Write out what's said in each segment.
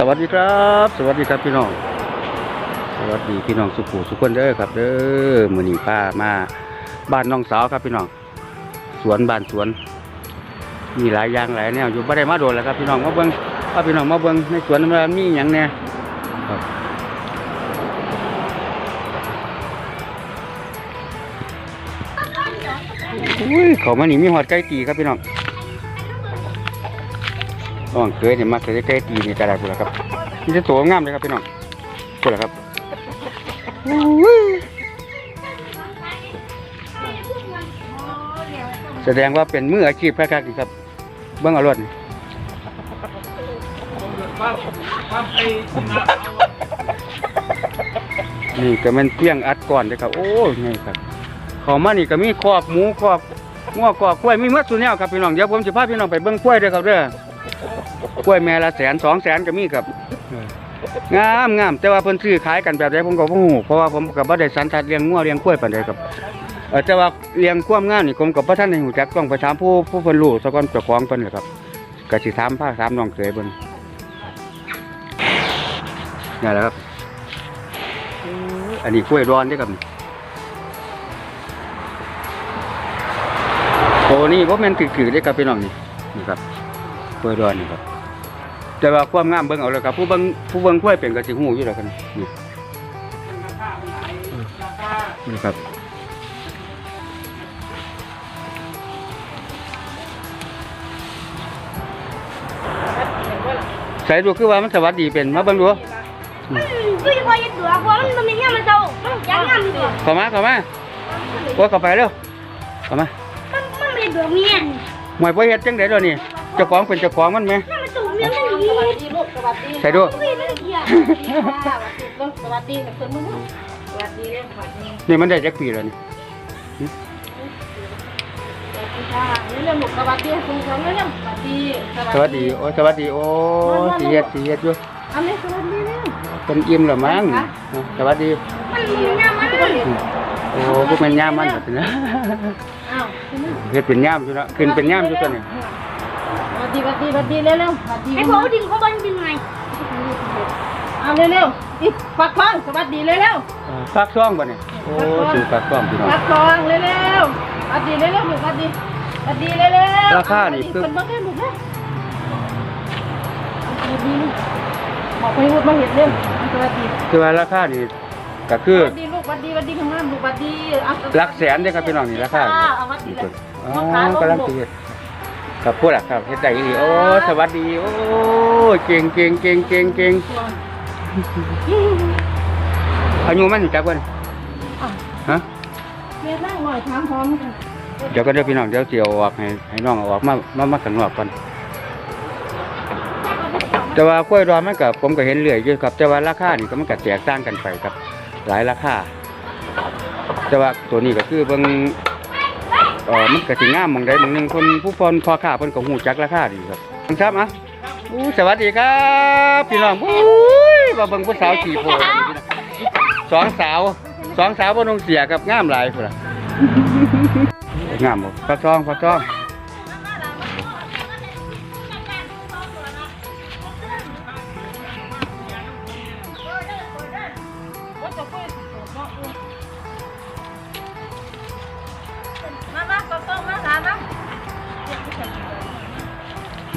สวัสดีครับ สวัสดีครับพี่น้อง สวัสดีพี่น้องสุขูสุขคนเด้อครับเด้อมือนีป้ามาบ้านน้องสาวครับพี่น้องสวนบ้านสวน มีหลายอย่างหลายแนวอยู่บ่ได้มาโดนแล้วครับพี่น้องมาเบิงว่าพี่น้องมาเบิ่งในสวนมันมีหยังแหน่ครับอุ้ยเขามานี่มีหอดไก่ตีครับพี่น้อง ระหว่างเคยเนี่ยมักจะได้ไก่ตีนี่กระไดพุ่นละครับนี่จะตัวงามเลยครับพี่น้องพุ่นละครับแสดงว่าเป็นมืออาชีพครับครับเบิ่งอารถนี่นี่ก็มันเพียงอัดก่อนเลยครับ โอ้ยไงครับเของมานี่ก็มีครอกหมูครอกงัวคอกกล้วยมีมัดสุดแนวครับพี่น้องเดี๋ยวผมจะพาพี่น้องไปเบิ่งกล้วยเด้อครับเด้อ กล้วยแม่ละแสนสองแสนก็มีครับงามงามแต่ว่าเพิ่นซื้อขายกันแบบใดผมก็บ่ฮู้เพราะว่าผมก็บ่ได้สันทัดเลี้ยงงัวเลี้ยงกล้วยปานใดครับเออแต่ว่าเลี้ยงความงามนี่ผมกับพระท่านในหูจักต้องไปถามผู้ผู้เพิ่นรู้สะก่อนเจ้าของเพิ่นแหละครับก็สิถามภาคถามน้องเคยเพิ่นนี่แหละครับอันนี้กล้วยร้อนเด้อครับโอ้นี่บ่แม่นถือๆเด้อครับพี่น้องนี่นี่ครับ กล้วยร้อนนี่ครับ แต่ว่าความงามเบิ่งเอาเลยครับ ผู้เบิ่งผู้เบิ่งกล้วยเป็นก็สิฮู้อยู่แล้วกันนี่นี่ครับใส่ดูคือว่ามันสวัสดีเป็นมาเบิ่งดูคือจะพอยัดตัวเพราะมันมันมีเงี้ยมันเจ้ามันยังงามดีกว่าเข้ามาเข้ามาโอ้ยเข้าไปเร็วเข้ามามันมันไม่ตัวเมียหมวยบ่อเฮ็ดจังได๋ดอกนี่ เจ้าของเป็นเจ้าของมันไหมนั่นมันตัวเมียมันหนีสวัสดีลูกสวัสดีใส่ดูไม่ได้เกี่ยวค่ะสวัสดีลูกสวัสดีกับเพื่อนมึงลูกสวัสดีเรื่องสวัสดีนี่มันได้จักปีแล้วนี่สวัสดีค่ะเรื่องลูกสวัสดีคุณเขาเรื่องสวัสดีสวัสดีโอ้ยสวัสดีโอ้ยสิเฮ็ดสิเฮ็ดอยู่อันนี้สวัสดีเรื่องเป็นอิ่มแล้วมั้งสวัสดีมันมีเงี้ยมันโอ้บ่แม่นยามมันซั่นนะอ้าวเฮ็ดเป็นยามอยู่เนาะขึ้นเป็นยามอยู่ตัวนี้ สวัสดีสวัสดีสวัสดีเร็วเร็วสวัสดีไอ้พวกดิงเขาบันดิงไงเอาเร็วเร็วอีกฟักฟังสวัสดีเร็วเร็วฝากซ่องบ่นี่โอ้ถึงฝากซ่องพี่น้องฟักฟองเร็วเร็วสวัสดีเร็วเร็วลูกสวัสดีสวัสดีเร็วเร็วราคานี่คือเป็นบ้านลูกนะสวัสดีบอกไปพูดมาเห็นเร็วสวัสดีคือว่าราคานี่ก็คือสวัสดีลูกสวัสดีสวัสดีข้างล่างลูกสวัสดีอะหลักแสนเด้อครับพี่น้องนี่ราคาเอาวัดดีเลยอ๋อกำลังสิเฮ็ด ครับพูดอะครับเฮ็ดได้อีหลีโอ้สวัสดี โอ้เก่งเก่งเก่งเก่งเก่งอายุมันจักวันฮะเมียนั่งหน่อยถามพร้อมกันเดี๋ยวก็เดี๋ยวพี่น้องเดี๋ยวสิเอาออกให้ให้น้องเอาออกมามามาข้างนอกก่อนแต่ว่ากล้วยดอนมันก็ผมก็เห็นเรื่อยอยู่ครับแต่ว่าราคานี่ก็มันก็แตกต่างกันไปครับ หลายราคาแต่ว่าตัวนี้ก็คือเบิ่ง เออมันก็สิงามหมองใดหมองหนึงคนผู้พรพอค้าเพิ่นก็ฮู้จักราคาดีครับครับอะอู้สวัสดีครับพี่น้องอุ้ยมาเบิ่งผู้สาวขี่โพธิ์สองสาวสองสาวบ่นงเสียกับงามหลายพุ่นล่ะ งามบ่ปลาช่องปลาช่อง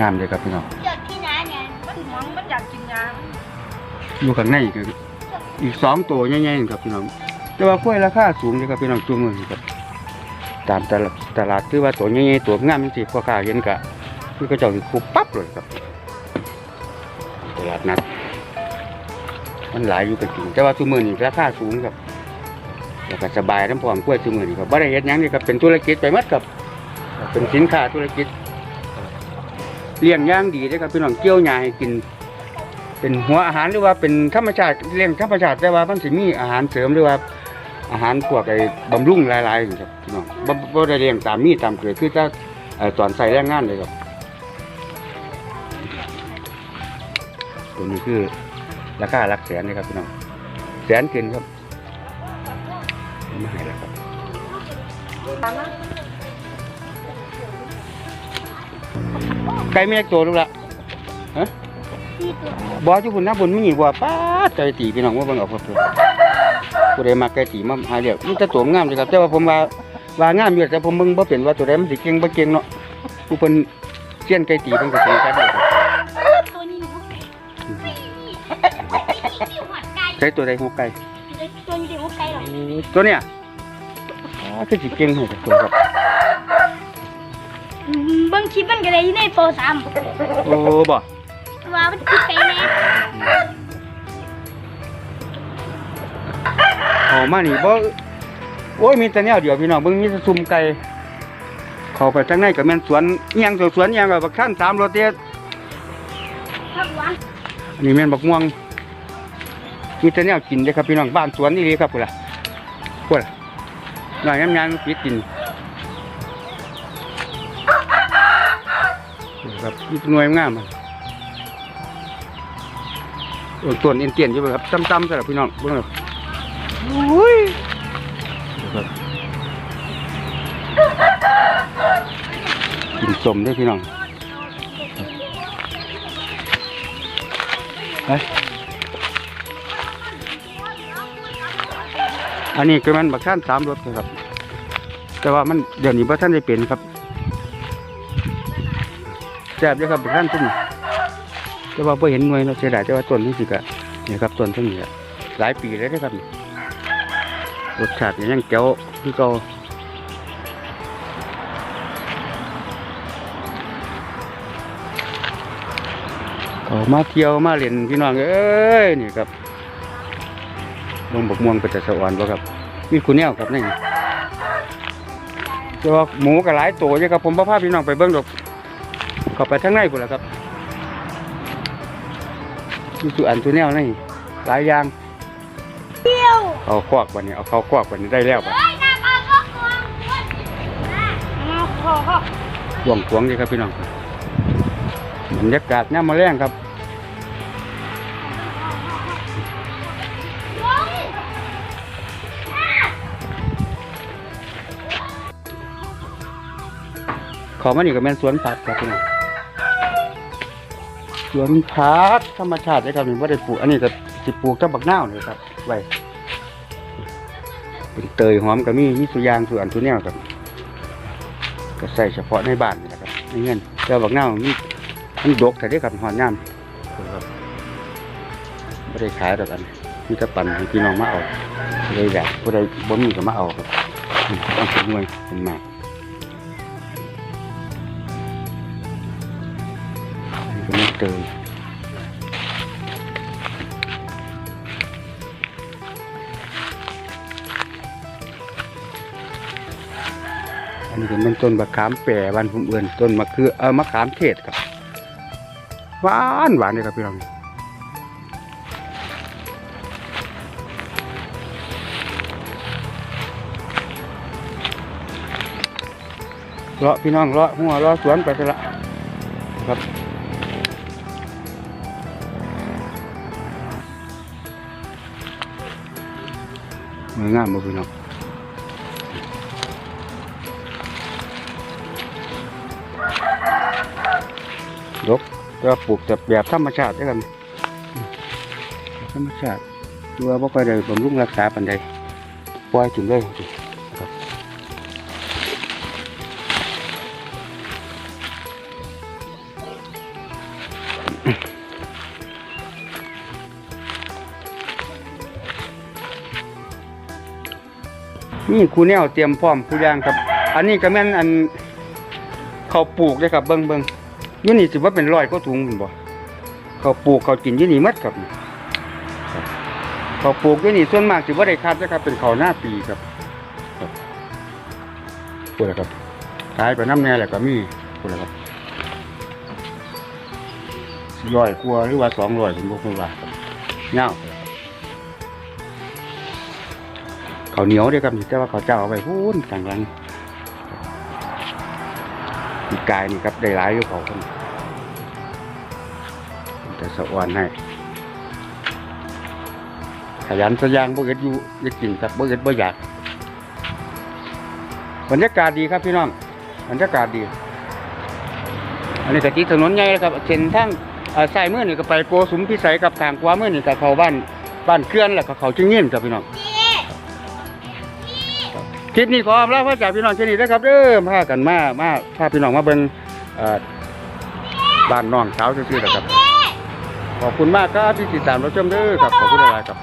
งามเลยครับพี่น้องเกิดที่ไหนเนี่ยมันหวงมันอยากกินยาอยู่ข้างในอีกอีกสองตัวใหญ่ๆครับพี่น้อง แต่ว่ากล้วยราคาสูงเลยครับพี่น้องจุ่มเลยครับ ตามตลาดตลาดคือว่าตัวใหญ่ๆตัวงามมันสิพ่อค้าเห็นกะคือก็เจ้าสิคุบปั๊บเลยครับ ตลาดนัดมันหลายอยู่ก็จริงแต่ว่าทุกมื้อนี่ราคาสูงครับแล้วก็สบายน้ำพร้อมกล้วยทุกมื้อนี่ครับบ่ได้เฮ็ดหยังนี่ครับเป็นธุรกิจไปหมดครับ เป็นสินค้าธุรกิจ เลี้ยงย่างดีเด้ครับพี่น้องเกี่ยวใหญ้าให้กิน เป็นหัวอาหารหรือว่าเป็นธรรมชาติเลี้ยงธรรมชาติแต่ว่ามันสิมีอาหารเสริมหรือว่าอาหารพวกไอ้บำรุงหลายๆนะครับพี่น้องบ่บ่ได้เลี้ยงตามมีตามเกิดคือจะเอ่อสอนใส่แรงงานเลยครับตัวนี้คือราคาหลักแสนเลยครับพี่น้องแสนเกินครับไม่ให้แล้วครับ ไก่ไม่เล็กตัวลูกละฮะสี่ตัวบ่อยู่พุ่นนะพุ่นมีบ่ป้าดไก่ตีพี่น้องว่าเบิ่งเอาครับเพิ่นผู้ใดมาไก่ตีมาหาเรียกมันจะตัวงามเลยครับแต่ว่าผมว่าว่างามอยู่แต่ผมเบิ่งบ่เป็นว่าตัวใดมันสิเก่งบ่เก่งเนาะผู้เพิ่นเซียนไก่ตีเพิ่นก็สิจัดได้ครับตัวนี้หนูหัวไก่ใช้ตัวใดหัวไก่ตัวนี้หัวไก่หรอตัวเนี้ยอ๋อคือสิเก่งให้กับตัวครับ เบิ่งคลิปมันก็ได้ในโปรสามโอ้บ่ว่ามันคือไก่แน่เอามานี่บ่โอ้ยมีแต่แนวเดียวพี่น้องเบิ่งมีแต่ซุ่มไก่เข้าไปทางในก็แม่นสวนอีหยังสวนอีหยังก็บักท่านสามรถเตี้ยผักหวานอันนี้แม่นบักม่วงมีแต่แนวกินเด้อครับพี่น้องบ้านสวนนี่เลยครับพุ่นล่ะพุ่นล่ะหน่อยยำๆปิดกิน มีหน่วยงามอะโอ้ต้นเอ็นเตียนอยู่เบ่ครับต่ำๆซะแล้วพี่น้องเบิ่งแล้วโอ้ยครับกินสมเด้วยพี่น้องไปอันนี้คือมันบักท่านสามรถนะครับ แต่ว่ามันเดี๋ยวนี้บักท่านได้เป็นครับ แซ่บเลยครับบักท่านต้นนี้แต่ว่าไ่เห็นหน่วยเราเสียดายแต่ว่าต้นนี้สิกะนี่ครับต้นต้นนี้อะหลายปีแล้วเด้อครับรสชาติยังแก้วคือเก่าเขามาเที่ยวมาเล่นพี่น้องเอ้ยนี่ครับลงบกม่วงไปแต่สวรรค์บ่ครับมีคุณแนวครับนี่แต่ว่าหมูก็หลายตัวอยู่ครับผมบ่พาพี่น้องไปเบิ่งดอก เข้าไปทางในพุ่นแหละครับมีสุอันสุแนวนี่หลายอย่างเที่ยวเอาควักวันนี้เอาเขาควักวันนี้ได้แล้วปะเฮ้ยน้ำปลาก็กวางมาขอขอหวงขวงเลยครับพี่น้องบรรยากาศย่ามมาแรงครับเขอมานี่ก็แม่นสวนผักครับพี่น้อง สวนผักธรรมชาติเลยครับนี่ว่าได้ปลูกอันนี้ก็สิปลูกต้นบักนาวเลยครับไว้เป็นเตยหอมก็มีมีสุยางสุอันสุแนวครับ ก็ใส่เฉพาะในบ้านนี่แหละครับในเงินแต่บักนาวมันมันดกแต่ได้กับหอนย่ำครับไม่ได้ขายดอกอันมีแต่ปั่นให้พี่น้องมาเอาเลยอยากผู้ใดบ่มีก็มาเอาครับอืมต้องเป็นหน่วยเป็นหมาก นี่ก็ไม่เตยอันนี้เป็นต้นมะขามแปรวันผมเอื่นต้นมะเขือเออมะขามเทศครับหวานหวานเลยครับพี่น้องเลาะพี่น้องเลาะหัวเลาะสวนไปซะละครับ มืองามบ่พี่น้องดกก็ปลูกแต่แบบธรรมชาติด้วยกันธรรมชาติดูว่าบ่ค่อยได้บำรุงรักษาปานใดปล่อยถึงเลย นี่ครูแนวเตรียมพร้อมผู้ย่างครับ อันนี้ก็แม่นอันเขาปลูกเลยครับเบิ่งเบิ่งยู่นี่สิว่าเป็นร้อยก็ถุงบ่เขาปลูกเขากินยู่นี่มัดครับเขาปลูกยู่นี่ส่วนมากสิว่าได้คัดนะครับ เป็นเขาหน้าปีครับครับพูดแล้วครับขายไปน้ำแน่แหละก็มีพูดแล้วครับร้อยกว่าหรือว่าสองร้อยผมบอกคุณว่าเงา เขาเหนียวเด้อครับนี่แต่ว่าเขาเจ้าเอาไปพูนต่างกันอีกายนี่ครับได้หลายอยู่เขาคนแต่สะอวนให้ขยันสะยางบ่เกิดอยู่อยากกินครับบ่เกิดบ่อยากบรรยากาศดีครับพี่น้องบรรยากาศดี อันนี้ก็ที่ถนนใหญ่นะครับเส้นทางอ่ายมือนี่ก็ไปโกสุมพิสัยกับทางขวามือนี่ก็เข้าบ้านบ้านเกลือนแล้วก็เขาจึงเงียนครับพี่น้อง คลิปนี้ขออำลาพ่อจากพี่น้องเช่นนี้นะครับเด้อพากันมามาพาพี่น้องมาเบิ้งบ้านน้องสาวซื่อๆนะครับขอบคุณมากครับที่ติดตามรับชมเด้อครับขอบคุณหลายๆครับ